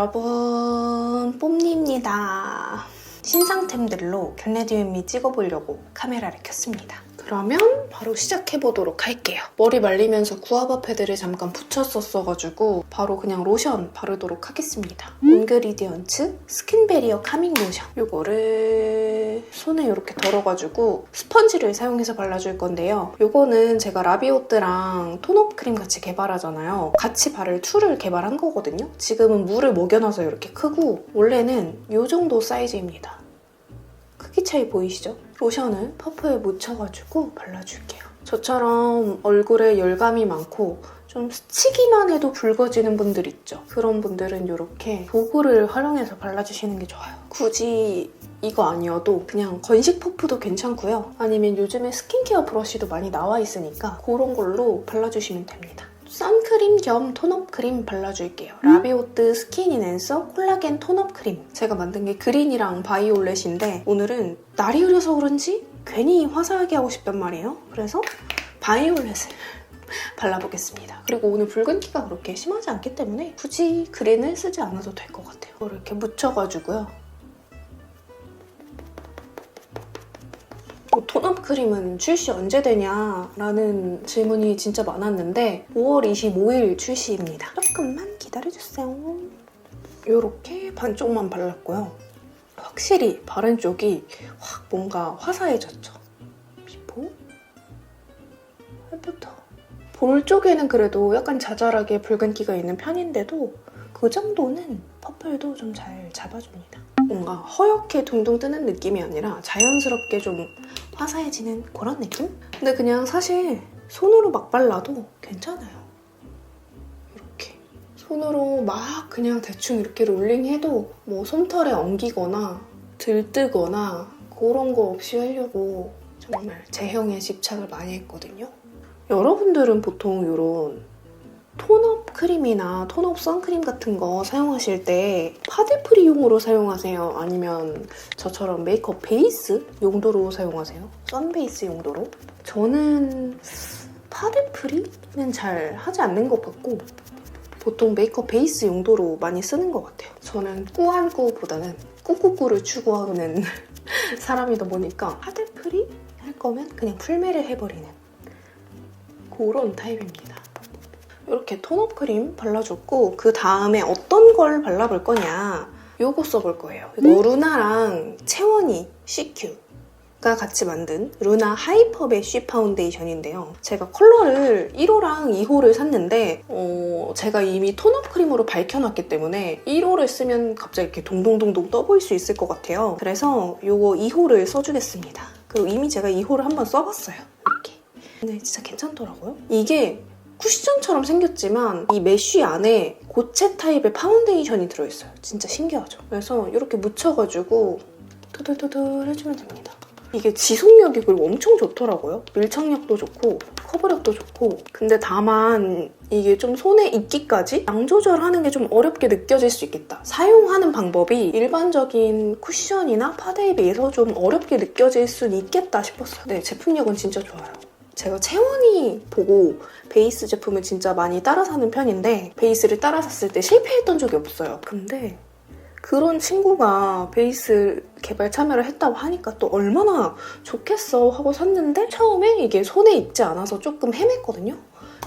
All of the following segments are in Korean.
여러분 뽐니입니다. 신상템들로 견레디움미 찍어보려고 카메라를 켰습니다. 그러면 바로 시작해보도록 할게요. 머리 말리면서 구아바 패드를 잠깐 붙였었어가지고 바로 그냥 로션 바르도록 하겠습니다. 온그리디언츠 스킨베리어 카밍 로션 요거를 손에 이렇게 덜어가지고 스펀지를 사용해서 발라줄 건데요. 요거는 제가 라비오트랑 톤업 크림 같이 개발하잖아요. 같이 바를 툴을 개발한 거거든요. 지금은 물을 먹여놔서 이렇게 크고 원래는 요 정도 사이즈입니다. 크기 차이 보이시죠? 로션을 퍼프에 묻혀가지고 발라줄게요. 저처럼 얼굴에 열감이 많고 좀 스치기만 해도 붉어지는 분들 있죠? 그런 분들은 이렇게 도구를 활용해서 발라주시는 게 좋아요. 굳이 이거 아니어도 그냥 건식 퍼프도 괜찮고요. 아니면 요즘에 스킨케어 브러쉬도 많이 나와 있으니까 그런 걸로 발라주시면 됩니다. 선크림 겸 톤업 크림 발라줄게요. 라비오트 스킨인앤서 콜라겐 톤업 크림. 제가 만든 게 그린이랑 바이올렛인데 오늘은 날이 흐려서 그런지 괜히 화사하게 하고 싶단 말이에요. 그래서 바이올렛을 발라보겠습니다. 그리고 오늘 붉은기가 그렇게 심하지 않기 때문에 굳이 그린을 쓰지 않아도 될 것 같아요. 이렇게 묻혀가지고요. 뭐 톤업 크림은 출시 언제 되냐 라는 질문이 진짜 많았는데 5월 25일 출시입니다. 조금만 기다려주세요. 이렇게 반쪽만 발랐고요. 확실히 바른 쪽이 확 뭔가 화사해졌죠. 비포, 팔부터. 볼 쪽에는 그래도 약간 자잘하게 붉은기가 있는 편인데도 그 정도는 퍼플도 좀 잘 잡아줍니다. 뭔가 허옇게 둥둥 뜨는 느낌이 아니라 자연스럽게 좀 화사해지는 그런 느낌? 근데 그냥 사실 손으로 막 발라도 괜찮아요. 이렇게. 손으로 막 그냥 대충 이렇게 롤링해도 뭐 솜털에 엉기거나 들뜨거나 그런 거 없이 하려고 정말 제형에 집착을 많이 했거든요. 여러분들은 보통 이런 톤업 크림이나 톤업 선크림 같은 거 사용하실 때 파데프리용으로 사용하세요? 아니면 저처럼 메이크업 베이스 용도로 사용하세요? 선 베이스 용도로? 저는 파데프리는 잘 하지 않는 것 같고 보통 메이크업 베이스 용도로 많이 쓰는 것 같아요. 저는 꾸안꾸보다는 꾸꾸꾸를 추구하는 사람이다 보니까 파데프리 할 거면 그냥 풀메를 해버리는 그런 타입입니다. 이렇게 톤업 크림 발라줬고 그 다음에 어떤 걸 발라볼 거냐 요거 써볼 거예요. 이거 루나랑 채원이 CQ가 같이 만든 루나 하이퍼 메쉬 파운데이션인데요. 제가 컬러를 1호랑 2호를 샀는데 어, 제가 이미 톤업 크림으로 밝혀놨기 때문에 1호를 쓰면 갑자기 이렇게 동동동동 떠 보일 수 있을 것 같아요. 그래서 요거 2호를 써주겠습니다. 그리고 이미 제가 2호를 한번 써봤어요. 이렇게. 근데 진짜 괜찮더라고요. 이게 쿠션처럼 생겼지만 이 메쉬 안에 고체 타입의 파운데이션이 들어있어요. 진짜 신기하죠? 그래서 이렇게 묻혀가지고 도들도들 해주면 됩니다. 이게 지속력이 그리고 엄청 좋더라고요. 밀착력도 좋고 커버력도 좋고 근데 다만 이게 좀 손에 익기까지 양 조절하는 게 좀 어렵게 느껴질 수 있겠다. 사용하는 방법이 일반적인 쿠션이나 파데에 비해서 좀 어렵게 느껴질 수는 있겠다 싶었어요. 네, 제품력은 진짜 좋아요. 제가 채원이 보고 베이스 제품을 진짜 많이 따라 사는 편인데 베이스를 따라 샀을 때 실패했던 적이 없어요. 근데 그런 친구가 베이스 개발 참여를 했다고 하니까 또 얼마나 좋겠어 하고 샀는데 처음에 이게 손에 익지 않아서 조금 헤맸거든요.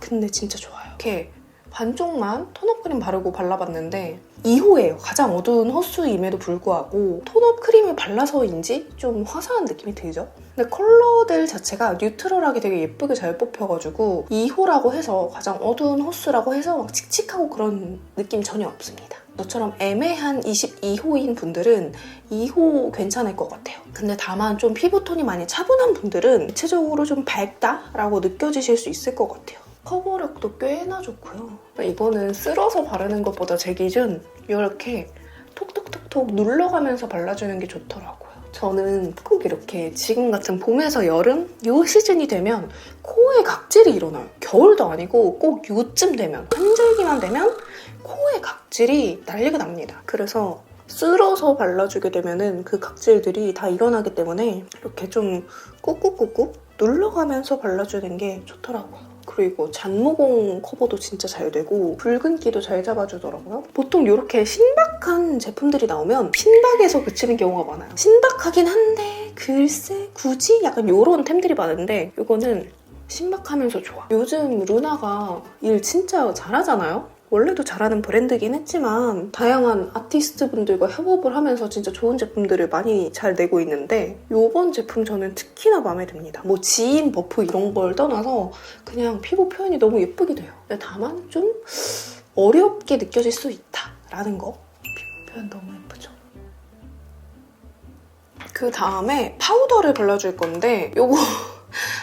근데 진짜 좋아요. 이렇게 반쪽만 톤업 크림 바르고 발라봤는데 2호예요. 가장 어두운 호수임에도 불구하고 톤업 크림을 발라서인지 좀 화사한 느낌이 들죠? 근데 컬러들 자체가 뉴트럴하게 되게 예쁘게 잘 뽑혀가지고 2호라고 해서 가장 어두운 호수라고 해서 막 칙칙하고 그런 느낌 전혀 없습니다. 저처럼 애매한 22호인 분들은 2호 괜찮을 것 같아요. 근데 다만 좀 피부톤이 많이 차분한 분들은 전체적으로 좀 밝다라고 느껴지실 수 있을 것 같아요. 커버력도 꽤나 좋고요. 이거는 쓸어서 바르는 것보다 제 기준 이렇게 톡톡톡톡 눌러가면서 발라주는 게 좋더라고요. 저는 꼭 이렇게 지금 같은 봄에서 여름 요 시즌이 되면 코에 각질이 일어나요. 겨울도 아니고 꼭 요쯤 되면 한절기만 되면 코에 각질이 난리가 납니다. 그래서 쓸어서 발라주게 되면은 그 각질들이 다 일어나기 때문에 이렇게 좀 꾹꾹꾹꾹 눌러가면서 발라주는 게 좋더라고요. 그리고 잔모공 커버도 진짜 잘 되고 붉은기도 잘 잡아주더라고요. 보통 이렇게 신박한 제품들이 나오면 신박에서 그치는 경우가 많아요. 신박하긴 한데 글쎄 굳이 약간 이런 템들이 많은데 이거는 신박하면서 좋아. 요즘 루나가 일 진짜 잘하잖아요? 원래도 잘하는 브랜드긴 했지만 다양한 아티스트 분들과 협업을 하면서 진짜 좋은 제품들을 많이 잘 내고 있는데 이번 제품 저는 특히나 마음에 듭니다. 뭐 지인 버프 이런 걸 떠나서 그냥 피부 표현이 너무 예쁘게 돼요. 다만 좀 어렵게 느껴질 수 있다라는 거. 피부 표현 너무 예쁘죠? 그 다음에 파우더를 발라줄 건데 요거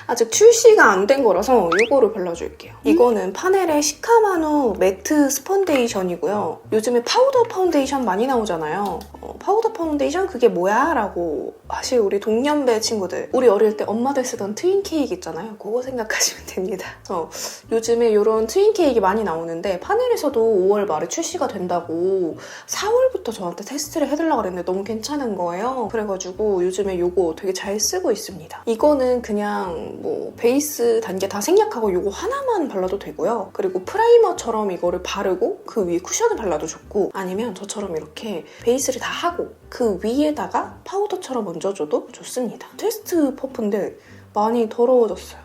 아직 출시가 안 된 거라서 이거를 발라줄게요. 이거는 파넬의 시카마누 매트 스펀데이션이고요. 요즘에 파우더 파운데이션 많이 나오잖아요. 어, 파우더 파운데이션 그게 뭐야? 라고 하실 우리 동년배 친구들. 우리 어릴 때 엄마들 쓰던 트윈 케이크 있잖아요. 그거 생각하시면 됩니다. 그래서 요즘에 이런 트윈 케이크 많이 나오는데 파넬에서도 5월 말에 출시가 된다고 4월부터 저한테 테스트를 해달라고 그랬는데 너무 괜찮은 거예요. 그래가지고 요즘에 이거 되게 잘 쓰고 있습니다. 이거는 그냥 뭐 베이스 단계 다 생략하고 이거 하나만 발라도 되고요. 그리고 프라이머처럼 이거를 바르고 그 위에 쿠션을 발라도 좋고 아니면 저처럼 이렇게 베이스를 다 하고 그 위에다가 파우더처럼 얹어줘도 좋습니다. 테스트 퍼프인데 많이 더러워졌어요.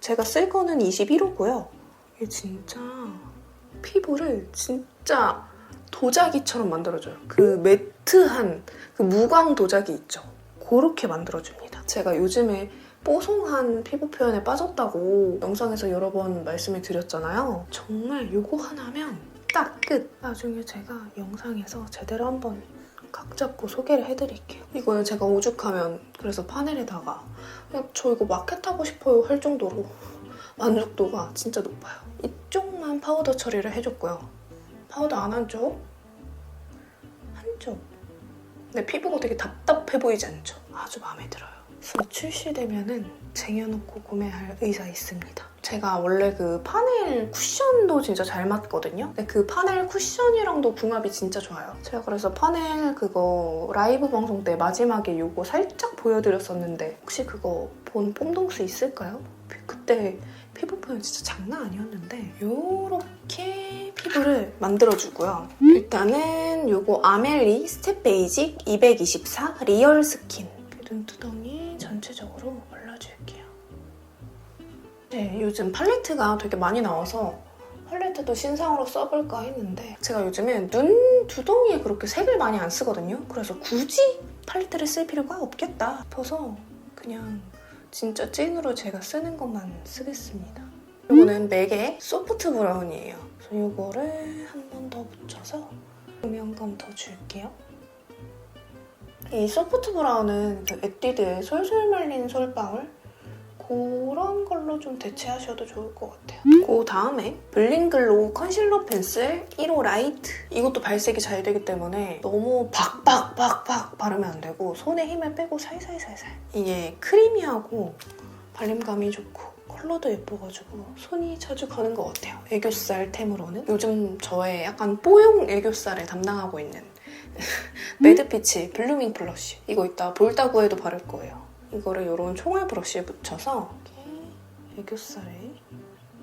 제가 쓸 거는 21호고요. 이게 진짜 피부를 진짜 도자기처럼 만들어줘요. 그 매트한 그 무광 도자기 있죠. 그렇게 만들어줍니다. 제가 요즘에 뽀송한 피부 표현에 빠졌다고 영상에서 여러 번 말씀을 드렸잖아요. 정말 요거 하나면 딱 끝! 나중에 제가 영상에서 제대로 한번 각 잡고 소개를 해드릴게요. 이거는 제가 오죽하면 그래서 파넬에다가 그냥 저 이거 마켓 하고 싶어요 할 정도로 만족도가 진짜 높아요. 이쪽만 파우더 처리를 해줬고요. 파우더 안 한 쪽, 한 쪽. 근데 피부가 되게 답답해 보이지 않죠? 아주 마음에 들어요. 그래서 출시되면은 쟁여놓고 구매할 의사 있습니다. 제가 원래 그 파넬 쿠션도 진짜 잘 맞거든요. 근데 그 파넬 쿠션이랑도 궁합이 진짜 좋아요. 제가 그래서 파넬 그거 라이브 방송 때 마지막에 이거 살짝 보여드렸었는데 혹시 그거 본 뽕동스 있을까요? 그때 피부 표현 진짜 장난 아니었는데 이렇게 피부를 만들어주고요. 일단은 이거 아멜리 스텝 베이직 224 리얼 스킨 눈두덩이 전체적으로 발라줄게요. 네, 요즘 팔레트가 되게 많이 나와서 팔레트도 신상으로 써볼까 했는데 제가 요즘에 눈 두덩이에 그렇게 색을 많이 안 쓰거든요. 그래서 굳이 팔레트를 쓸 필요가 없겠다 싶어서 그냥 진짜 찐으로 제가 쓰는 것만 쓰겠습니다. 이거는 맥의 소프트 브라운이에요. 그래서 이거를 한 번더 묻혀서 조명감 더 줄게요. 이 소프트 브라운은 그 에뛰드의 솔솔 말린 솔방울 그런 걸로 좀 대체하셔도 좋을 것 같아요. 그 다음에 블링글로우 컨실러 펜슬 1호 라이트 이것도 발색이 잘 되기 때문에 너무 박박박박 바르면 안 되고 손에 힘을 빼고 살살살살 이게 크리미하고 발림감이 좋고 컬러도 예뻐가지고 손이 자주 가는 것 같아요. 애교살 템으로는 요즘 저의 약간 뽀용 애교살을 담당하고 있는 매드피치 블루밍 블러쉬 이거 이따 볼따구에도 바를 거예요. 이거를 이런 총알 브러쉬에 묻혀서 이렇게 애교살에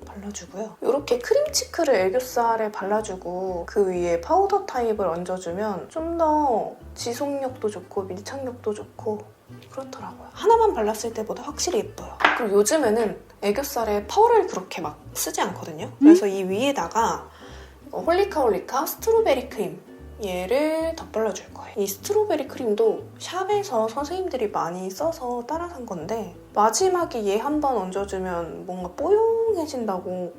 발라주고요. 이렇게 크림치크를 애교살에 발라주고 그 위에 파우더 타입을 얹어주면 좀 더 지속력도 좋고 밀착력도 좋고 그렇더라고요. 하나만 발랐을 때보다 확실히 예뻐요. 그리고 요즘에는 애교살에 파워를 그렇게 막 쓰지 않거든요. 그래서 이 위에다가 이거 홀리카 홀리카 스트로베리 크림 얘를 덧발라 줄 거예요. 이 스트로베리 크림도 샵에서 선생님들이 많이 써서 따라 산 건데 마지막에 얘 한 번 얹어주면 뭔가 뽀용해진다고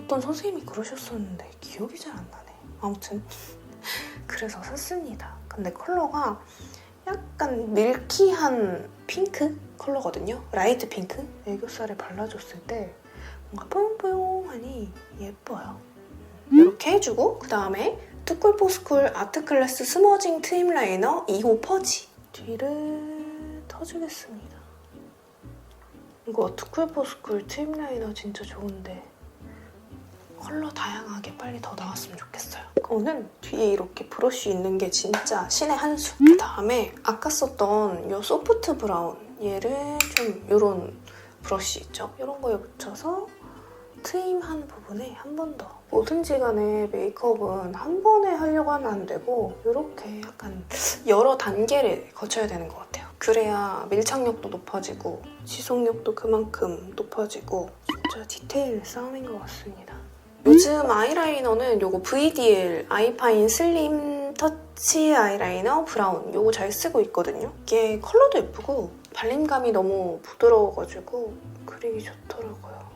어떤 선생님이 그러셨었는데 기억이 잘 안 나네. 아무튼 그래서 샀습니다. 근데 컬러가 약간 밀키한 핑크 컬러거든요. 라이트 핑크. 애교살에 발라줬을 때 뭔가 뽀용뽀용하니 예뻐요. 이렇게 해주고 그 다음에 투쿨포스쿨 아트클래스 스머징 트임 라이너 2호 퍼지 뒤를 터주겠습니다. 이거 투쿨포스쿨 트임 라이너 진짜 좋은데 컬러 다양하게 빨리 더 나왔으면 좋겠어요. 이거는 뒤에 이렇게 브러쉬 있는 게 진짜 신의 한 수. 그 다음에 아까 썼던 이 소프트 브라운 얘를 좀 이런 브러쉬 있죠? 이런 거에 묻혀서 트임한 부분에 한 번 더. 뭐든지 간에 메이크업은 한 번에 하려고 하면 안 되고 이렇게 약간 여러 단계를 거쳐야 되는 것 같아요. 그래야 밀착력도 높아지고 지속력도 그만큼 높아지고 진짜 디테일 싸움인 것 같습니다. 요즘 아이라이너는 요거 VDL 아이파인 슬림 터치 아이라이너 브라운 요거 잘 쓰고 있거든요. 이게 컬러도 예쁘고 발림감이 너무 부드러워가지고 그리기 좋더라고요.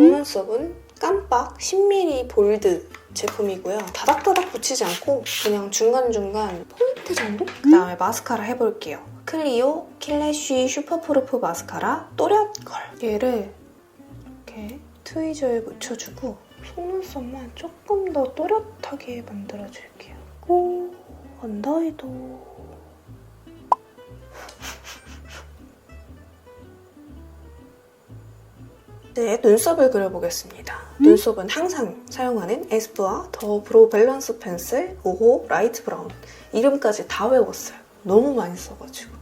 속눈썹은 깜빡 10mm 볼드 제품이고요. 다닥다닥 붙이지 않고 그냥 중간중간 포인트 정도? 그 다음에 마스카라 해볼게요. 클리오 킬래쉬 슈퍼프루프 마스카라 또렷컬 얘를 이렇게 트위저에 묻혀주고 속눈썹만 조금 더 또렷하게 만들어줄게요. 고 언더에도 네, 눈썹을 그려보겠습니다. 눈썹은 항상 사용하는 에스쁘아 더 브로우 밸런스 펜슬 5호 라이트 브라운 이름까지 다 외웠어요. 너무 많이 써가지고.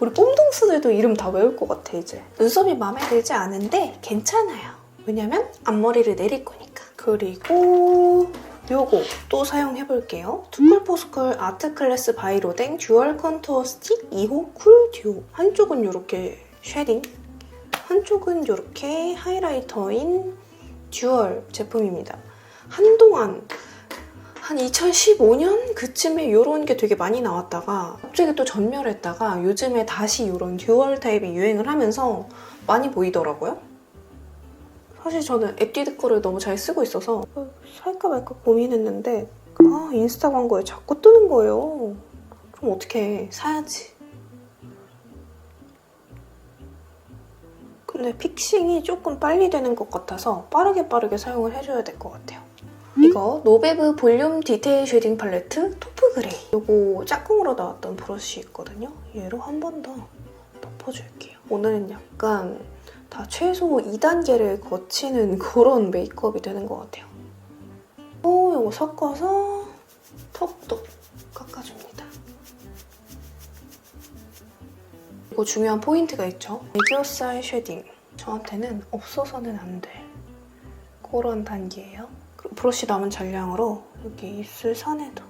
우리 꼼동스들도 이름 다 외울 것 같아 이제. 눈썹이 마음에 들지 않은데 괜찮아요. 왜냐면 앞머리를 내릴 거니까. 그리고 요거 또 사용해볼게요. 투쿨포스쿨 아트클래스 바이로댕 듀얼 컨투어 스틱 2호 쿨 듀오. 한쪽은 이렇게 쉐딩, 한쪽은 이렇게 하이라이터인 듀얼 제품입니다. 한동안 한 2015년 그쯤에 이런 게 되게 많이 나왔다가 갑자기 또 전멸했다가 요즘에 다시 이런 듀얼 타입이 유행을 하면서 많이 보이더라고요. 사실 저는 에뛰드 거를 너무 잘 쓰고 있어서 살까 말까 고민했는데 아 인스타 광고에 자꾸 뜨는 거예요. 그럼 어떻게 사야지. 근데 픽싱이 조금 빨리 되는 것 같아서 빠르게 빠르게 사용을 해줘야 될 것 같아요. 이거 노베브 볼륨 디테일 쉐딩 팔레트 토프 그레이 이거 짝꿍으로 나왔던 브러쉬 있거든요. 얘로 한 번 더 덮어줄게요. 오늘은 약간 다 최소 2단계를 거치는 그런 메이크업이 되는 것 같아요. 오, 이거 섞어서 턱도 깎아줍니다. 이거 중요한 포인트가 있죠. 애교살 쉐딩. 저한테는 없어서는 안 돼. 그런 단계예요. 그리고 브러쉬 남은 잔량으로 여기 입술 선에도.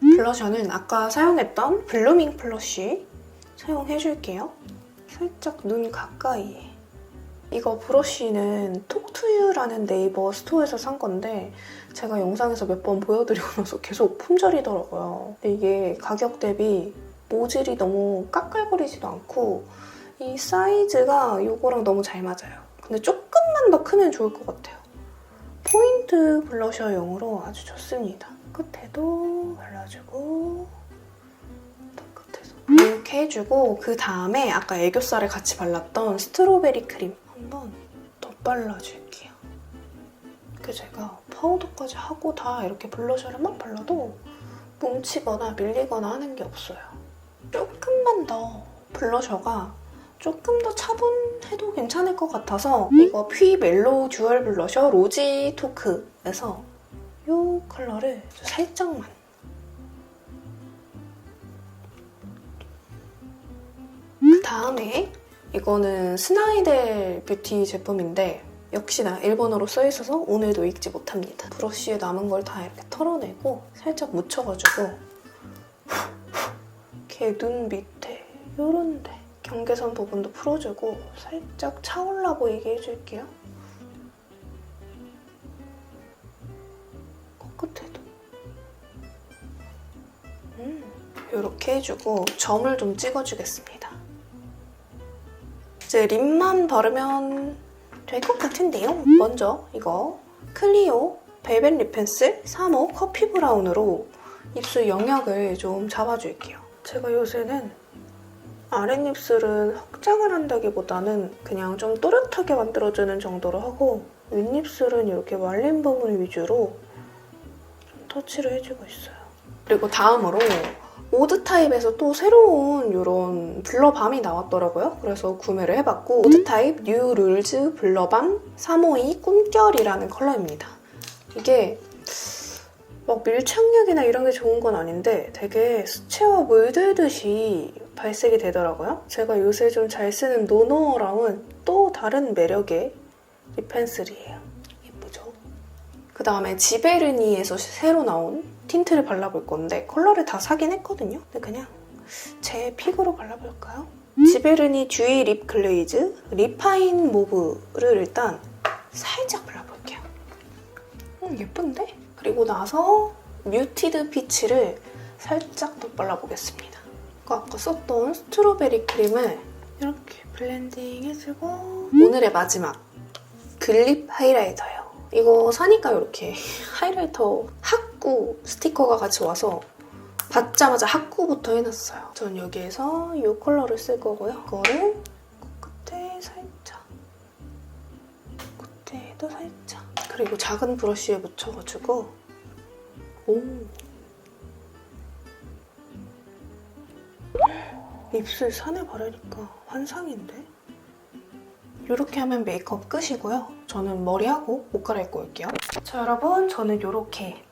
블러셔는 아까 사용했던 블루밍 플러쉬 사용해줄게요. 살짝 눈 가까이에. 이거 브러쉬는 톡투유라는 네이버 스토어에서 산 건데 제가 영상에서 몇 번 보여드리고 나서 계속 품절이더라고요. 근데 이게 가격 대비 모질이 너무 까끌거리지도 않고 이 사이즈가 이거랑 너무 잘 맞아요. 근데 조금만 더 크면 좋을 것 같아요. 포인트 블러셔용으로 아주 좋습니다. 끝에도 발라주고 더 끝에서 이렇게 해주고 그 다음에 아까 애교살에 같이 발랐던 스트로베리 크림 한번 더 발라줄게요. 이렇게 제가 파우더까지 하고 다 이렇게 블러셔를 막 발라도 뭉치거나 밀리거나 하는 게 없어요. 조금만 더 블러셔가 조금 더 차분해도 괜찮을 것 같아서 이거 피 멜로우 듀얼 블러셔 로지 토크에서 이 컬러를 살짝만. 그 다음에 이거는 스나이델 뷰티 제품인데 역시나 일본어로 써있어서 오늘도 읽지 못합니다. 브러쉬에 남은 걸 다 이렇게 털어내고 살짝 묻혀가지고 이렇게 눈 밑에 요런데 경계선 부분도 풀어주고 살짝 차올라 보이게 해줄게요. 코끝에도. 음, 이렇게 해주고 점을 좀 찍어주겠습니다. 이제 립만 바르면 될 것 같은데요. 먼저 이거 클리오 벨벳 립 펜슬 3호 커피 브라운으로 입술 영역을 좀 잡아줄게요. 제가 요새는 아랫입술은 확장을 한다기보다는 그냥 좀 또렷하게 만들어주는 정도로 하고 윗입술은 이렇게 말린 부분 위주로 좀 터치를 해주고 있어요. 그리고 다음으로 오드 타입에서 또 새로운 이런 블러밤이 나왔더라고요. 그래서 구매를 해봤고 오드 타입 뉴 룰즈 블러밤 352 꿈결이라는 컬러입니다. 이게 막 밀착력이나 이런 게 좋은 건 아닌데 되게 수채화 물들듯이 발색이 되더라고요. 제가 요새 좀 잘 쓰는 노노어랑은 또 다른 매력의 립 펜슬이에요. 예쁘죠? 그 다음에 지베르니에서 새로 나온 틴트를 발라볼 건데 컬러를 다 사긴 했거든요. 근데 그냥 제 픽으로 발라볼까요? 지베르니 듀이 립 글레이즈 리파인 모브를 일단 살짝 발라볼게요. 음, 예쁜데? 그리고 나서 뮤티드 피치를 살짝 더 발라 보겠습니다. 그 아까 썼던 스트로베리 크림을 이렇게 블렌딩 해주고 오늘의 마지막 글립 하이라이터예요. 이거 사니까 이렇게 하이라이터 학구 스티커가 같이 와서 받자마자 학구부터 해놨어요. 전 여기에서 이 컬러를 쓸 거고요. 이거를 끝에 살짝 끝에도 살짝 그리고 작은 브러쉬에 묻혀가지고 오 입술 산에 바르니까 환상인데? 이렇게 하면 메이크업 끝이고요. 저는 머리하고 옷 갈아입고 올게요. 자 여러분 저는 이렇게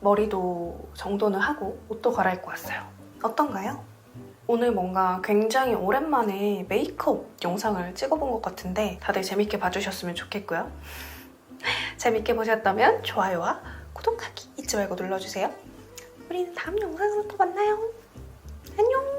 머리도 정돈을 하고 옷도 갈아입고 왔어요. 어떤가요? 오늘 뭔가 굉장히 오랜만에 메이크업 영상을 찍어본 것 같은데 다들 재밌게 봐주셨으면 좋겠고요. 재밌게 보셨다면 좋아요와 구독하기 잊지 말고 눌러주세요. 우리는 다음 영상으로 또 만나요. 안녕!